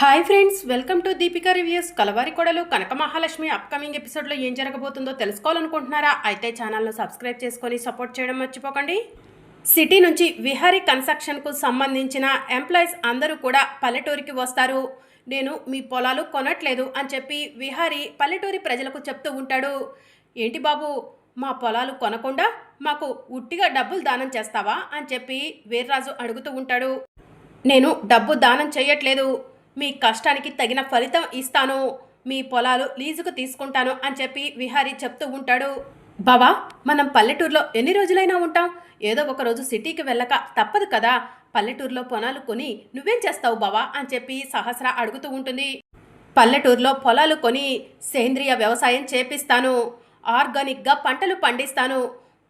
Hi friends welcome to Deepika reviews. Kalavari Kodalu Kanaka Mahalakshmi upcoming ఎపిసోడ్లో ఏం జరగబోతుందో తెలుసుకోవాలనుకుంటున్నారా? అయితే ఛానల్ను సబ్స్క్రైబ్ చేసుకొని సపోర్ట్ చేయడం మర్చిపోకండి. సిటీ నుంచి విహారీ కన్స్ట్రక్షన్కు సంబంధించిన ఎంప్లాయీస్ అందరూ కూడా పల్లెటూరికి వస్తారు. నేను మీ పొలాలు కొనట్లేదు అని చెప్పి విహారీ పల్లెటూరి ప్రజలకు చెప్తూ ఉంటాడు. ఏంటి బాబు మా పొలాలు కొనకుండా మాకు ఉట్టిగా డబ్బులు దానం చేస్తావా? అని చెప్పి వీర్రాజు అడుగుతూ ఉంటాడు. నేను డబ్బు దానం చేయట్లేదు. మీ కష్టానికి తగిన ఫలితం ఇస్తాను. మీ పొలాలు లీజుకు తీసుకుంటాను అని చెప్పి విహారీ చెప్తూ ఉంటాడు. బావా మనం పల్లెటూరులో ఎన్ని రోజులైనా ఉంటాం. ఏదో ఒక రోజు సిటీకి వెళ్ళక తప్పదు కదా. పల్లెటూరులో పొలాలు కొని నువ్వేం చేస్తావు బావా అని చెప్పి సహస్ర అడుగుతూ ఉంటుంది. పల్లెటూరులో పొలాలు కొని సేంద్రియ వ్యవసాయం చేపిస్తాను. ఆర్గానిక్గా పంటలు పండిస్తాను.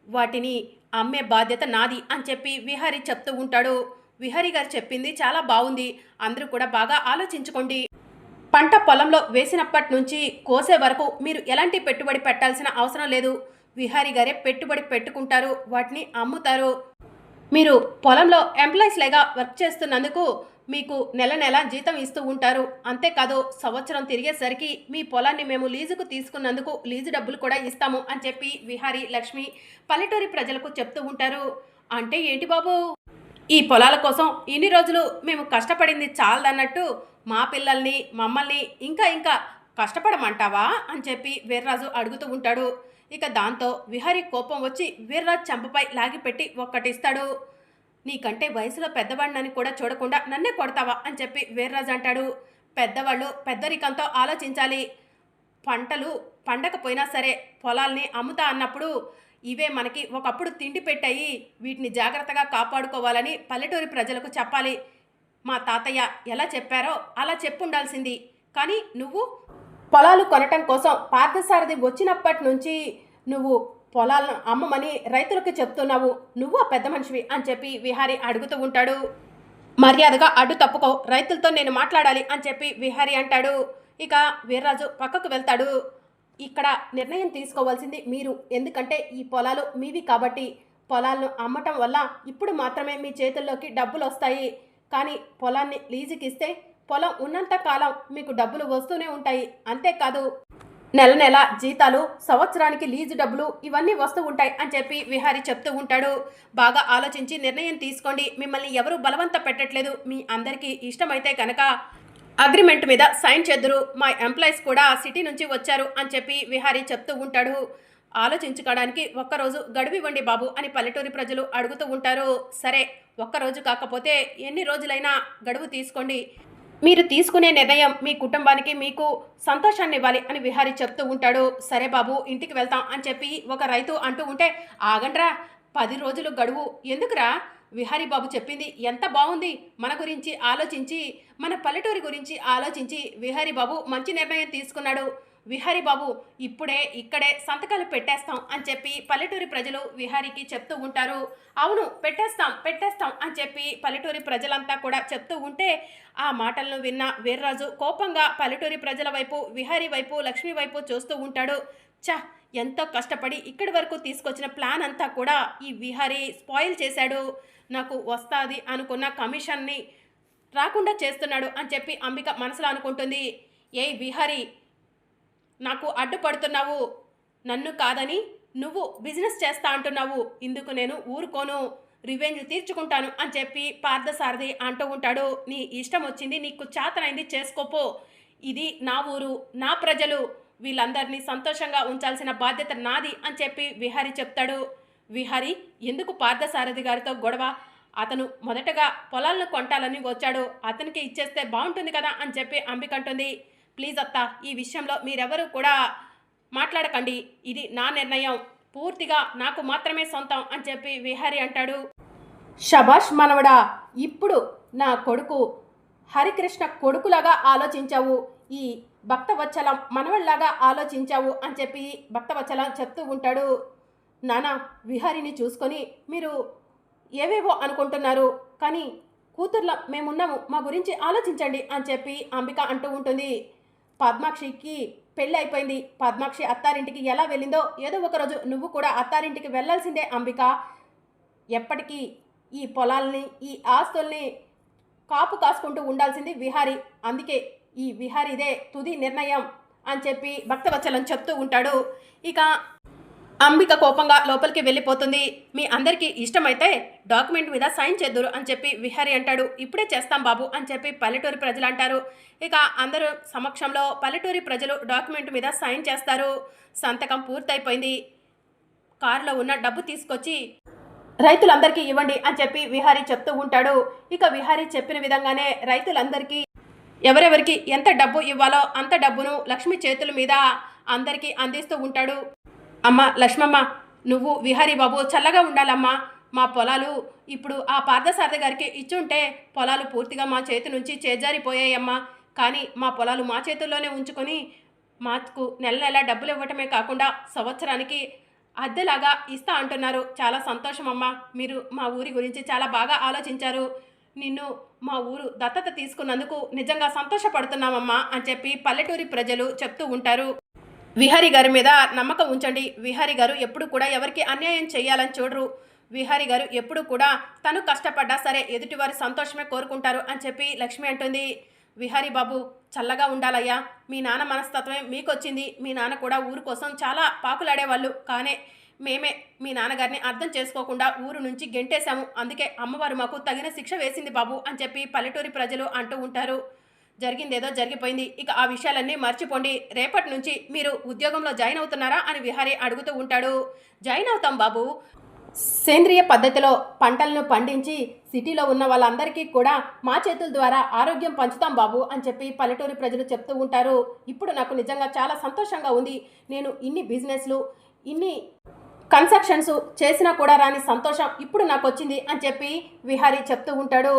వాటిని అమ్మే బాధ్యత నాది అని చెప్పి విహారీ చెప్తూ ఉంటాడు. విహరి గారు చెప్పింది చాలా బాగుంది. అందరూ కూడా బాగా ఆలోచించుకోండి. పంట పొలంలో వేసినప్పటి నుంచి కోసే వరకు మీరు ఎలాంటి పెట్టుబడి పెట్టాల్సిన అవసరం లేదు. విహారీ గారే పెట్టుబడి పెట్టుకుంటారు వాటిని అమ్ముతారు. మీరు పొలంలో ఎంప్లాయీస్లేగా వర్క్ చేస్తున్నందుకు మీకు నెల నెల జీతం ఇస్తూ ఉంటారు. అంతేకాదు సంవత్సరం తిరిగేసరికి మీ పొలాన్ని మేము లీజుకు తీసుకున్నందుకు లీజు డబ్బులు కూడా ఇస్తాము అని చెప్పి విహారీ లక్ష్మి పల్లెటూరి ప్రజలకు చెప్తూ ఉంటారు. అంటే ఏంటి బాబు? ఈ పొలాల కోసం ఇన్ని రోజులు మేము కష్టపడింది చాలదన్నట్టు మా పిల్లల్ని మమ్మల్ని ఇంకా ఇంకా కష్టపడమంటావా? అని చెప్పి వీర్రాజు అడుగుతూ ఉంటాడు. ఇక దాంతో విహారి కోపం వచ్చి వీర్రాజు చెంపపై లాగిపెట్టి ఒక్కటిస్తాడు. నీకంటే వయసులో పెద్దవాడినని కూడా చూడకుండా నన్నే కొడతావా? అని చెప్పి వీర్రాజు అంటాడు. పెద్దవాళ్ళు పెద్దరికంతో ఆలోచించాలి. పంటలు పండకపోయినా సరే పొలాల్ని అమ్ముతా అన్నప్పుడు ఇవే మనకి ఒకప్పుడు తిండి పెట్టాయి వీటిని జాగ్రత్తగా కాపాడుకోవాలని పల్లెటూరి ప్రజలకు చెప్పాలి. మా తాతయ్య ఎలా చెప్పారో అలా చెప్పుండాల్సింది. కానీ నువ్వు పొలాలు కొనటం కోసం పార్థసారథి వచ్చినప్పటి నుంచి నువ్వు పొలాలను అమ్మమని రైతులకు చెప్తున్నావు. నువ్వు ఆ పెద్ద మనిషివి అని చెప్పి విహారీ అడుగుతూ ఉంటాడు. మర్యాదగా అడ్డు తప్పుకో. రైతులతో నేను మాట్లాడాలి అని చెప్పి విహారీ అంటాడు. ఇక వీర్రాజు పక్కకు వెళ్తాడు. ఇక్కడ నిర్ణయం తీసుకోవాల్సింది మీరు. ఎందుకంటే ఈ పొలాలు మీవి కాబట్టి పొలాలను అమ్మటం వల్ల ఇప్పుడు మాత్రమే మీ చేతుల్లోకి డబ్బులు వస్తాయి. కానీ పొలాన్ని లీజుకి ఇస్తే పొలం ఉన్నంత కాలం మీకు డబ్బులు వస్తూనే ఉంటాయి. అంతేకాదు నెల నెల జీతాలు సంవత్సరానికి లీజు డబ్బులు ఇవన్నీ వస్తూ ఉంటాయి అని చెప్పి విహారీ చెప్తూ ఉంటాడు. బాగా ఆలోచించి నిర్ణయం తీసుకోండి. మిమ్మల్ని ఎవరు బలవంత పెట్టట్లేదు. మీ అందరికీ ఇష్టమైతే కనుక అగ్రిమెంట్ మీద సైన్ చేద్దురు. మా ఎంప్లాయీస్ కూడా సిటీ నుంచి వచ్చారు అని చెప్పి విహారీ చెప్తూ ఉంటాడు. ఆలోచించుకోవడానికి ఒక్కరోజు గడువివ్వండి బాబు అని పల్లెటూరి ప్రజలు అడుగుతూ ఉంటారు. సరే ఒక్కరోజు కాకపోతే ఎన్ని రోజులైనా గడువు తీసుకోండి. మీరు తీసుకునే నిర్ణయం మీ కుటుంబానికి మీకు సంతోషాన్ని ఇవ్వాలి అని విహారీ చెప్తూ ఉంటాడు. సరే బాబు ఇంటికి వెళ్తాం అని చెప్పి ఒక రైతు అంటూ ఉంటే ఆగండ్రా పది రోజులు గడువు. ఎందుకురా? విహారీ బాబు చెప్పింది ఎంత బాగుంది మన గురించి ఆలోచించి మన పల్లెటూరి గురించి ఆలోచించి విహారీ బాబు మంచి నిర్ణయం తీసుకున్నాడు. విహారీ బాబు ఇప్పుడే ఇక్కడే సంతకాలు పెట్టేస్తాం అని చెప్పి పల్లెటూరి ప్రజలు విహారీకి చెప్తూ ఉంటారు. అవును పెట్టేస్తాం పెట్టేస్తాం అని చెప్పి పల్లెటూరి ప్రజలంతా కూడా చెప్తూ ఉంటే ఆ మాటలను విన్న వీర్రాజు కోపంగా పల్లెటూరి ప్రజల వైపు విహారీ వైపు లక్ష్మి వైపు చూస్తూ ఉంటాడు. చా ఎంతో కష్టపడి ఇక్కడి వరకు తీసుకొచ్చిన ప్లాన్ అంతా కూడా ఈ విహారీ స్పాయిల్ చేశాడు. నాకు వస్తుంది అనుకున్న కమిషన్ని రాకుండా చేస్తున్నాడు అని చెప్పి అంబిక మనసులో అనుకుంటుంది. ఏ విహారీ నాకు అడ్డుపడుతున్నావు. నన్ను కాదని నువ్వు బిజినెస్ చేస్తా అంటున్నావు. ఇందుకు నేను ఊరుకోను. రివెంజ్ తీర్చుకుంటాను అని చెప్పి పార్థసారథి అంటూ ఉంటాడు. నీ ఇష్టం వచ్చింది నీకు చేతనైంది చేసుకోపో. ఇది నా ఊరు నా ప్రజలు. వీళ్ళందరినీ సంతోషంగా ఉంచాల్సిన బాధ్యత నాది అని చెప్పి విహారి చెప్తాడు. విహారి ఎందుకు పార్థసారథి గారితో గొడవ? అతను మొదటగా పొలాలను కొంటాలని వచ్చాడు. అతనికి ఇచ్చేస్తే బాగుంటుంది కదా అని చెప్పి అంబిక అంటుంది. ప్లీజ్ అత్త ఈ విషయంలో మీరెవరూ కూడా మాట్లాడకండి. ఇది నా నిర్ణయం. పూర్తిగా నాకు మాత్రమే సొంతం అని చెప్పి విహారి అంటాడు. షబాష్ మనవడా ఇప్పుడు నా కొడుకు హరికృష్ణ కొడుకులాగా ఆలోచించావు. ఈ భక్తవత్సలం మనవళ్ళాగా ఆలోచించావు అని చెప్పి భక్తవత్సలం చెప్తూ ఉంటాడు. నానా విహారిని చూసుకొని మీరు ఏవేవో అనుకుంటున్నారు కానీ కూతుర్ల మేమున్నాము మా గురించి ఆలోచించండి అని చెప్పి అంబిక అంటూ ఉంటుంది. పద్మాక్షికి పెళ్ళి అయిపోయింది. పద్మాక్షి అత్తారింటికి ఎలా వెళ్ళిందో ఏదో ఒక రోజు నువ్వు కూడా అత్తారింటికి వెళ్ళాల్సిందే అంబిక. ఎప్పటికీ ఈ పొలాల్ని ఈ ఆస్తుల్ని కాపు కాసుకుంటూ ఉండాల్సింది విహారి. అందుకే ఈ విహారీదే తుది నిర్ణయం అని చెప్పి భక్తవత్సలం చెప్తూ ఉంటాడు. ఇక అంబిక కోపంగా లోపలికి వెళ్ళిపోతుంది. మీ అందరికీ ఇష్టమైతే డాక్యుమెంట్ మీద సైన్ చేద్దురు అని చెప్పి విహారి అంటాడు. ఇప్పుడే చేస్తాం బాబు అని చెప్పి పల్లెటూరి ప్రజలు అంటారు. ఇక అందరూ సమక్షంలో పల్లెటూరి ప్రజలు డాక్యుమెంట్ మీద సైన్ చేస్తారు. సంతకం పూర్తయిపోయింది. కారులో ఉన్న డబ్బు తీసుకొచ్చి రైతులందరికీ ఇవ్వండి అని చెప్పి విహారీ చెప్తూ ఉంటాడు. ఇక విహారీ చెప్పిన విధంగానే రైతులందరికీ ఎవరెవరికి ఎంత డబ్బు ఇవ్వాలో అంత డబ్బును లక్ష్మి చేతుల మీద అందరికీ అందిస్తూ ఉంటాడు. అమ్మ లక్ష్మమ్మ నువ్వు విహారీ బాబు చల్లగా ఉండాలమ్మా. మా పొలాలు ఇప్పుడు ఆ పార్థసారథి గారికి ఇచ్చుంటే పొలాలు పూర్తిగా మా చేతి నుంచి చేజారిపోయాయమ్మా. కానీ మా పొలాలు మా చేతుల్లోనే ఉంచుకొని మాకు నెల నెల డబ్బులు ఇవ్వటమే కాకుండా సంవత్సరానికి అద్దెలాగా ఇస్తా అంటున్నారు. చాలా సంతోషం అమ్మా మీరు మా ఊరి గురించి చాలా బాగా ఆలోచించారు. నిన్ను మా ఊరు దత్తత తీసుకున్నందుకు నిజంగా సంతోషపడుతున్నామమ్మా అని చెప్పి పల్లెటూరి ప్రజలు చెప్తూ ఉంటారు. విహారీ గారి మీద నమ్మకం ఉంచండి. విహారీ గారు ఎప్పుడు కూడా ఎవరికి అన్యాయం చేయాలని చూడరు. విహారీ గారు ఎప్పుడు కూడా తను కష్టపడ్డా సరే ఎదుటివారి సంతోషమే కోరుకుంటారు అని చెప్పి లక్ష్మి అంటుంది. విహారీ బాబు చల్లగా ఉండాలయ్యా. మీ నాన్న మనస్తత్వమే మీకొచ్చింది. మీ నాన్న కూడా ఊరు కోసం చాలా పాకులాడేవాళ్ళు. కానీ మేమే మీ నాన్నగారిని అర్థం చేసుకోకుండా ఊరు నుంచి గెంటేశాము. అందుకే అమ్మవారు మాకు తగిన శిక్ష వేసింది బాబు అని చెప్పి పల్లెటూరి ప్రజలు అంటూ ఉంటారు. జరిగిందేదో జరిగిపోయింది. ఇక ఆ విషయాలన్నీ మర్చిపోండి. రేపటి నుంచి మీరు ఉద్యోగంలో జాయిన్ అవుతున్నారా అని విహారీ అడుగుతూ ఉంటాడు. జాయిన్ అవుతాం బాబు. సేంద్రియ పద్ధతిలో పంటలను పండించి సిటీలో ఉన్న వాళ్ళందరికీ కూడా మా చేతుల ద్వారా ఆరోగ్యం పంచుతాం బాబు అని చెప్పి పల్లెటూరి ప్రజలు చెప్తూ ఉంటారు. ఇప్పుడు నాకు నిజంగా చాలా సంతోషంగా ఉంది. నేను ఇన్ని బిజినెస్లు ఇన్ని కన్స్ట్రక్షన్స్ చేసినా కూడా రాని సంతోషం ఇప్పుడు నాకు వచ్చింది అని చెప్పి విహారీ చెప్తూ ఉంటాడు.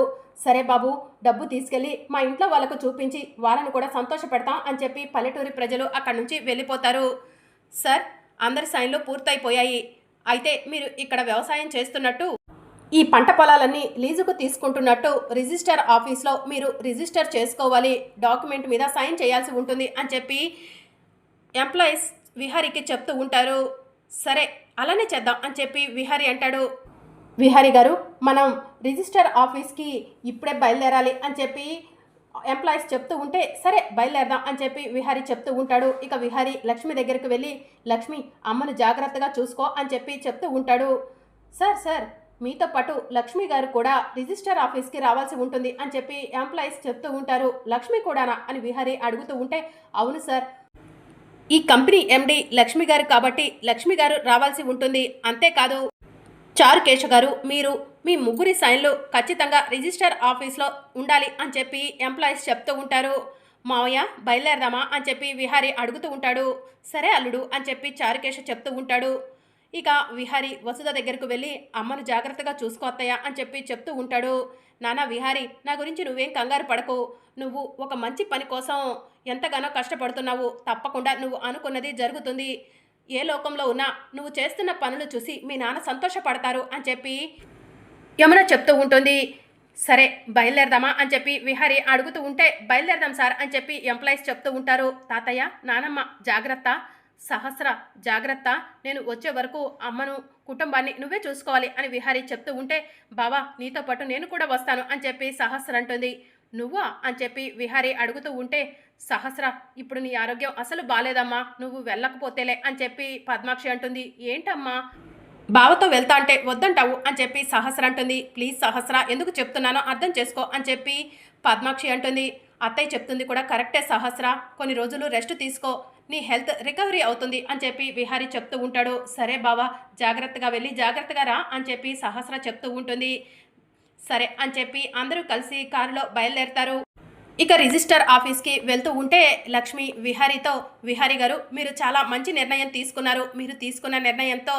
సరే బాబు డబ్బు తీసుకెళ్ళి మా ఇంట్లో వాళ్ళకు చూపించి వాళ్ళని కూడా సంతోష పెడతాం అని చెప్పి పల్లెటూరి ప్రజలు అక్కడి నుంచి వెళ్ళిపోతారు. సార్ అందరి సైన్లు పూర్తయిపోయాయి. అయితే మీరు ఇక్కడ వ్యవసాయం చేస్తున్నట్టు ఈ పంట పొలాలన్నీ లీజుకు తీసుకుంటున్నట్టు రిజిస్టర్ ఆఫీస్లో మీరు రిజిస్టర్ చేసుకోవాలి డాక్యుమెంట్ మీద సైన్ చేయాల్సి ఉంటుంది అని చెప్పి ఎంప్లాయీస్ విహారీకి చెప్తూ ఉంటారు. సరే అలానే చేద్దాం అని చెప్పి విహారి అంటాడు. విహారి గారు మనం రిజిస్టర్ ఆఫీస్కి ఇప్పుడే బయలుదేరాలి అని చెప్పి ఎంప్లాయీస్ చెప్తూ ఉంటే సరే బయలుదేరదాం అని చెప్పి విహారీ చెప్తూ ఉంటాడు. ఇక విహారీ లక్ష్మి దగ్గరికి వెళ్ళి లక్ష్మి అమ్మను జాగ్రత్తగా చూసుకో అని చెప్పి చెప్తూ ఉంటాడు. సార్ సార్ మీతో పాటు లక్ష్మి గారు కూడా రిజిస్టర్ ఆఫీస్కి రావాల్సి ఉంటుంది అని చెప్పి ఎంప్లాయీస్ చెప్తూ ఉంటారు. లక్ష్మి కూడానా అని విహారీ అడుగుతూ ఉంటే అవును సార్ ఈ కంపెనీ ఎండి లక్ష్మి గారు కాబట్టి లక్ష్మి గారు రావాల్సి ఉంటుంది. అంతేకాదు చారుకేశ గారు మీరు మీ ముగ్గురి సైన్లు ఖచ్చితంగా రిజిస్టర్ ఆఫీస్లో ఉండాలి అని చెప్పి ఎంప్లాయీస్ చెప్తూ ఉంటారు. మావయ్య బయలుదేరదామా అని చెప్పి విహారీ అడుగుతూ ఉంటాడు. సరే అల్లుడు అని చెప్పి చారుకేశ చెప్తూ ఉంటాడు. ఇక విహారీ వసుధ దగ్గరకు వెళ్ళి అమ్మను జాగ్రత్తగా చూసుకో అని చెప్పి చెప్తూ ఉంటాడు. నానా విహారీ నా గురించి నువ్వేం కంగారు పడకు. నువ్వు ఒక మంచి పని కోసం ఎంతగానో కష్టపడుతున్నావు. తప్పకుండా నువ్వు అనుకున్నది జరుగుతుంది. ఏ లోకంలో ఉన్నా నువ్వు చేస్తున్న పనులు చూసి మీ నాన్న సంతోషపడతారు అని చెప్పి యమున చెప్తూ ఉంటుంది. సరే బయలుదేరదామా అని చెప్పి విహారీ అడుగుతూ ఉంటే బయలుదేరదాం సార్ అని చెప్పి ఎంప్లాయీస్ చెప్తూ ఉంటారు. తాతయ్య నానమ్మ జాగ్రత్త. సహస్ర జాగ్రత్త. నేను వచ్చే వరకు అమ్మను కుటుంబాన్ని నువ్వే చూసుకోవాలి అని విహారీ చెప్తూ ఉంటే బావా నీతో పాటు నేను కూడా వస్తాను అని చెప్పి సహస్ర అంటుంది. నువ్వా? అని చెప్పి విహారీ అడుగుతూ ఉంటే సహస్ర ఇప్పుడు నీ ఆరోగ్యం అసలు బాలేదమ్మా. నువ్వు వెళ్ళకపోతేలే అని చెప్పి పద్మాక్షి అంటుంది. ఏంటమ్మా? బావతో వెళ్తా అంటే వద్దంటావు అని చెప్పి సహస్ర అంటుంది. ప్లీజ్ సహస్ర ఎందుకు చెప్తున్నానో అర్థం చేసుకో అని చెప్పి పద్మాక్షి అంటుంది. అత్తయ్య చెప్తుంది కూడా కరెక్టే సహస్ర. కొన్ని రోజులు రెస్ట్ తీసుకో. నీ హెల్త్ రికవరీ అవుతుంది అని చెప్పి విహారీ చెప్తూ ఉంటాడు. సరే బావా జాగ్రత్తగా వెళ్ళి జాగ్రత్తగా రా అని చెప్పి సహస్ర చెప్తూ ఉంటుంది. సరే అని చెప్పి అందరూ కలిసి కారులో బయలుదేరతారు. ఇక రిజిస్టర్ ఆఫీస్కి వెళ్తూ ఉంటే లక్ష్మి విహారీతో విహారీ గారు మీరు చాలా మంచి నిర్ణయం తీసుకున్నారు. మీరు తీసుకున్న నిర్ణయంతో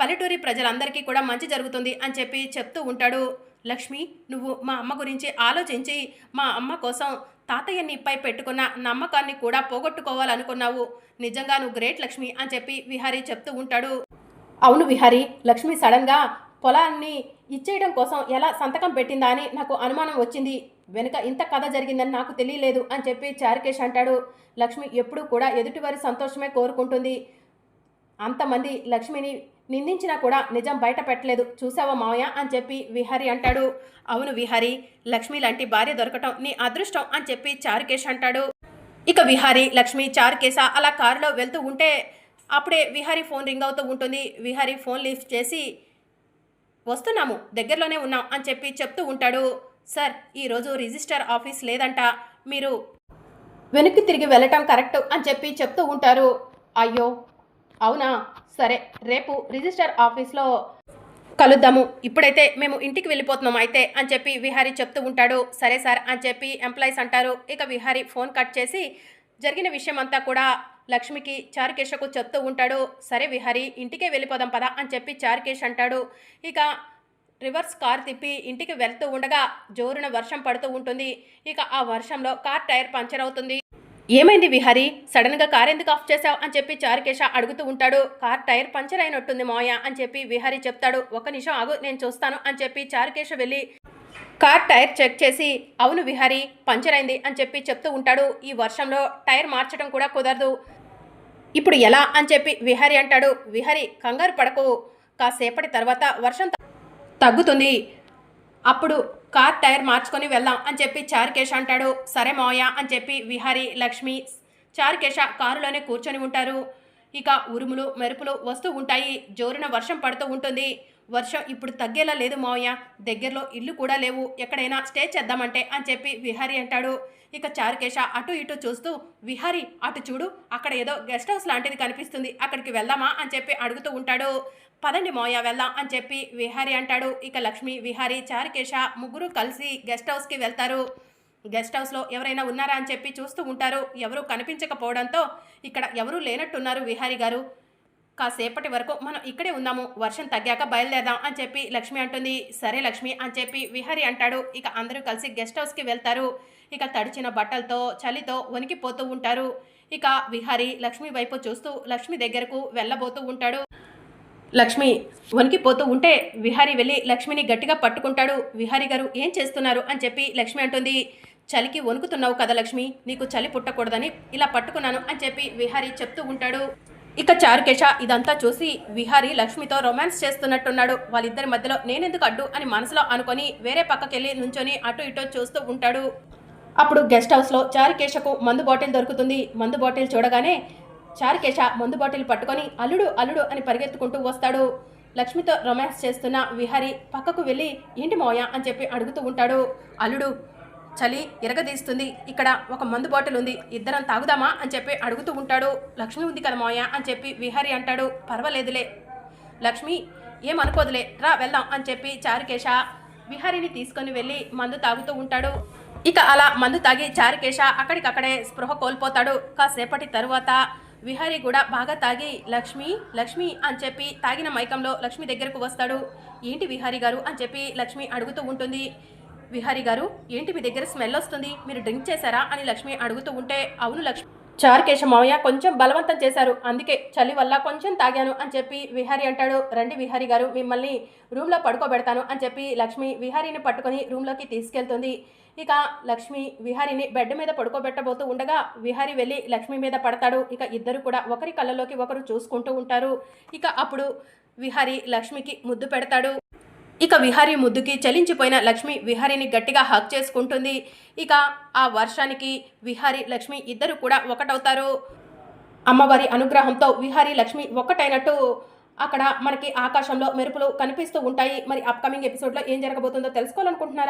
పల్లెటూరి ప్రజలందరికీ కూడా మంచి జరుగుతుంది అని చెప్పి చెప్తూ ఉంటాడు. లక్ష్మి నువ్వు మా అమ్మ గురించి ఆలోచించి మా అమ్మ కోసం తాతయ్య నీపై పెట్టుకున్న నమ్మకాన్ని కూడా పోగొట్టుకోవాలనుకున్నావు. నిజంగా నువ్వు గ్రేట్ లక్ష్మి అని చెప్పి విహారీ చెప్తూ ఉంటాడు. అవును విహారీ లక్ష్మి సడన్గా పొలాన్ని ఇచ్చేయడం కోసం ఎలా సంతకం పెట్టిందా అని నాకు అనుమానం వచ్చింది. వెనుక ఇంత కథ జరిగిందని నాకు తెలియలేదు అని చెప్పి చారికేష్ అంటాడు. లక్ష్మి ఎప్పుడూ కూడా ఎదుటివారి సంతోషమే కోరుకుంటుంది. అంతమంది లక్ష్మిని నిందించినా కూడా నిజం బయట పెట్టలేదు. చూసావా మావయ్య? అని చెప్పి విహారి అంటాడు. అవును విహారి లక్ష్మి లాంటి భార్య దొరకటం నీ అదృష్టం అని చెప్పి చారుకేష్ అంటాడు. ఇక విహారి లక్ష్మి చారుకేశ అలా కారులో వెళ్తూ ఉంటే అప్పుడే విహారి ఫోన్ రింగ్ అవుతూ ఉంటుంది. విహారి ఫోన్ లిఫ్ట్ చేసి వస్తున్నాము దగ్గరలోనే ఉన్నాం అని చెప్పి చెప్తూ ఉంటాడు. సార్ ఈరోజు రిజిస్టర్ ఆఫీస్ లేదంట. మీరు వెనక్కి తిరిగి వెళ్ళటం కరెక్ట్ అని చెప్పి చెప్తూ ఉంటారు. అయ్యో అవునా? సరే రేపు రిజిస్టర్ ఆఫీస్లో కలుద్దాము. ఇప్పుడైతే మేము ఇంటికి వెళ్ళిపోతున్నాం అయితే అని చెప్పి విహారీ చెప్తూ ఉంటాడు. సరే సార్ అని చెప్పి ఎంప్లాయీస్ అంటారు. ఇక విహారీ ఫోన్ కట్ చేసి జరిగిన విషయం అంతా కూడా లక్ష్మికి చారుకేశకు చెప్తూ ఉంటాడు. సరే విహారీ ఇంటికే వెళ్ళిపోదాం పదా అని చెప్పి చారుకేష్ అంటాడు. ఇక రివర్స్ కార్ తిప్పి ఇంటికి వెళ్తూ ఉండగా జోరున వర్షం పడుతూ ఉంటుంది. ఇక ఆ వర్షంలో కార్ టైర్ పంచర్ అవుతుంది. ఏమైంది విహారీ? సడన్గా కార్ ఎందుకు ఆఫ్ చేసావు అని చెప్పి చారుకేశ అడుగుతూ ఉంటాడు. కార్ టైర్ పంచర్ అయినట్టుంది మోయ అని చెప్పి విహారీ చెప్తాడు. ఒక నిమిషం ఆగు నేను చూస్తాను అని చెప్పి చారుకేశ వెళ్ళి కార్ టైర్ చెక్ చేసి అవును విహారీ పంచర్ అయింది అని చెప్పి చెప్తూ ఉంటాడు. ఈ వర్షంలో టైర్ మార్చడం కూడా కుదరదు. ఇప్పుడు ఎలా అని చెప్పి విహారీ అంటాడు. విహారీ కంగారు పడకు. కాసేపటి తర్వాత వర్షం తగ్గుతుంది. అప్పుడు కార్ టైర్ మార్చుకొని వెళ్దాం అని చెప్పి చారుకేశ అంటాడు. సరే మావయ్య అని చెప్పి విహారీ లక్ష్మి చారుకేశ కారులోనే కూర్చొని ఉంటారు. ఇక ఉరుములు మెరుపులు వస్తూ ఉంటాయి. జోరున వర్షం పడుతూ ఉంటుంది. వర్షం ఇప్పుడు తగ్గేలా లేదు మావయ్య. దగ్గరలో ఇల్లు కూడా లేవు. ఎక్కడైనా స్టే చేద్దామంటే అని చెప్పి విహారీ అంటాడు. ఇక చారుకేశ అటు ఇటు చూస్తూ విహారీ అటు చూడు. అక్కడ ఏదో గెస్ట్ హౌస్ లాంటిది కనిపిస్తుంది. అక్కడికి వెళ్దామా? అని చెప్పి అడుగుతూ ఉంటాడు. పదండి మోయ వెళ్దాం అని చెప్పి విహారీ అంటాడు. ఇక లక్ష్మి విహారీ చారుకేశ ముగ్గురు కలిసి గెస్ట్ హౌస్కి వెళ్తారు. గెస్ట్ హౌస్లో ఎవరైనా ఉన్నారా అని చెప్పి చూస్తూ ఉంటారు. ఎవరు కనిపించకపోవడంతో ఇక్కడ ఎవరూ లేనట్టున్నారు విహారీ గారు. కాసేపటి వరకు మనం ఇక్కడే ఉందాము వర్షం తగ్గాక బయలుదేరదాం అని చెప్పి లక్ష్మి అంటుంది. సరే లక్ష్మి అని చెప్పి విహారీ అంటాడు. ఇక అందరూ కలిసి గెస్ట్ హౌస్కి వెళ్తారు. ఇక తడిచిన బట్టలతో చలితో వణికిపోతూ ఉంటారు. ఇక విహారీ లక్ష్మి వైపు చూస్తూ లక్ష్మి దగ్గరకు వెళ్ళబోతూ ఉంటాడు. లక్ష్మి వణికిపోతూ ఉంటే విహారీ వెళ్ళి లక్ష్మిని గట్టిగా పట్టుకుంటాడు. విహారీ గారు ఏం చేస్తున్నారు అని చెప్పి లక్ష్మి అంటుంది. చలికి వణుకుతున్నావు కదా లక్ష్మి నీకు చలి పుట్టకూడదని ఇలా పట్టుకున్నాను అని చెప్పి విహారీ చెప్తూ ఉంటాడు. ఇక చారుకేశ ఇదంతా చూసి విహారీ లక్ష్మితో రొమాన్స్ చేస్తున్నట్టున్నాడు. వాళ్ళిద్దరి మధ్యలో నేనెందుకు అడ్డు అని మనసులో అనుకొని వేరే పక్కకెళ్ళి నుంచొని అటు ఇటు చూస్తూ ఉంటాడు. అప్పుడు గెస్ట్ హౌస్లో చారుకేశకు మందు బాటిల్ దొరుకుతుంది. మందు బాటిల్ చూడగానే చారుకేశ మందు బాటిల్ పట్టుకొని అల్లుడు అల్లుడు అని పరిగెత్తుకుంటూ వస్తాడు. లక్ష్మితో రొమాన్స్ చేస్తున్న విహారీ పక్కకు వెళ్ళి ఏంటి మోయ అని చెప్పి అడుగుతూ ఉంటాడు. అల్లుడు చలి ఇరగదీస్తుంది ఇక్కడ ఒక మందు బాటిల్ ఉంది. ఇద్దరం తాగుదామా అని చెప్పి అడుగుతూ ఉంటాడు. లక్ష్మి ఉంది కదా మోయ అని చెప్పి విహారీ అంటాడు. పర్వాలేదులే. లక్ష్మి ఏమనుకోదులే రా వెళ్దాం అని చెప్పి చారుకేశ విహారీని తీసుకొని వెళ్ళి మందు తాగుతూ ఉంటాడు. ఇక అలా మందు తాగి చారుకేశ అక్కడికక్కడే స్పృహ కోల్పోతాడు. కాసేపటి తరువాత విహారీ కూడా బాగా తాగి లక్ష్మి లక్ష్మి అని చెప్పి తాగిన మైకంలో లక్ష్మి దగ్గరకు వస్తాడు. ఏంటి విహారీ గారు అని చెప్పి లక్ష్మి అడుగుతూ ఉంటుంది. విహారీ గారు ఏంటి మీ దగ్గర స్మెల్ వస్తుంది? మీరు డ్రింక్ చేశారా? అని లక్ష్మి అడుగుతూ ఉంటే అవును లక్ష్మి. చారుకేశ మావయ్య కొంచెం బలవంతం చేశారు. అందుకే చలి వల్ల కొంచెం తాగాను అని చెప్పి విహారీ అంటాడు. రండి విహారీ గారు మిమ్మల్ని రూమ్లో పడుకోబెడతాను అని చెప్పి లక్ష్మి విహారీని పట్టుకొని రూమ్లోకి తీసుకెళ్తుంది. ఇక లక్ష్మి విహారీని బెడ్ మీద పడుకోబెట్టబోతూ ఉండగా విహారీ వెళ్ళి లక్ష్మి మీద పడతాడు. ఇక ఇద్దరు కూడా ఒకరి కళ్ళలోకి ఒకరు చూసుకుంటూ ఉంటారు. ఇక అప్పుడు విహారీ లక్ష్మికి ముద్దు పెడతాడు. ఇక విహారీ ముద్దుకి చలించిపోయిన లక్ష్మి విహారీని గట్టిగా హక్ చేసుకుంటుంది. ఇక ఆ వర్షానికి విహారీ లక్ష్మి ఇద్దరు కూడా ఒకటవుతారు. అమ్మవారి అనుగ్రహంతో విహారీ లక్ష్మి ఒక్కటైనట్టు అక్కడ మనకి ఆకాశంలో మెరుపులు కనిపిస్తూ ఉంటాయి. మరి అప్కమింగ్ ఎపిసోడ్లో ఏం జరగబోతుందో తెలుసుకోవాలనుకుంటున్నారు?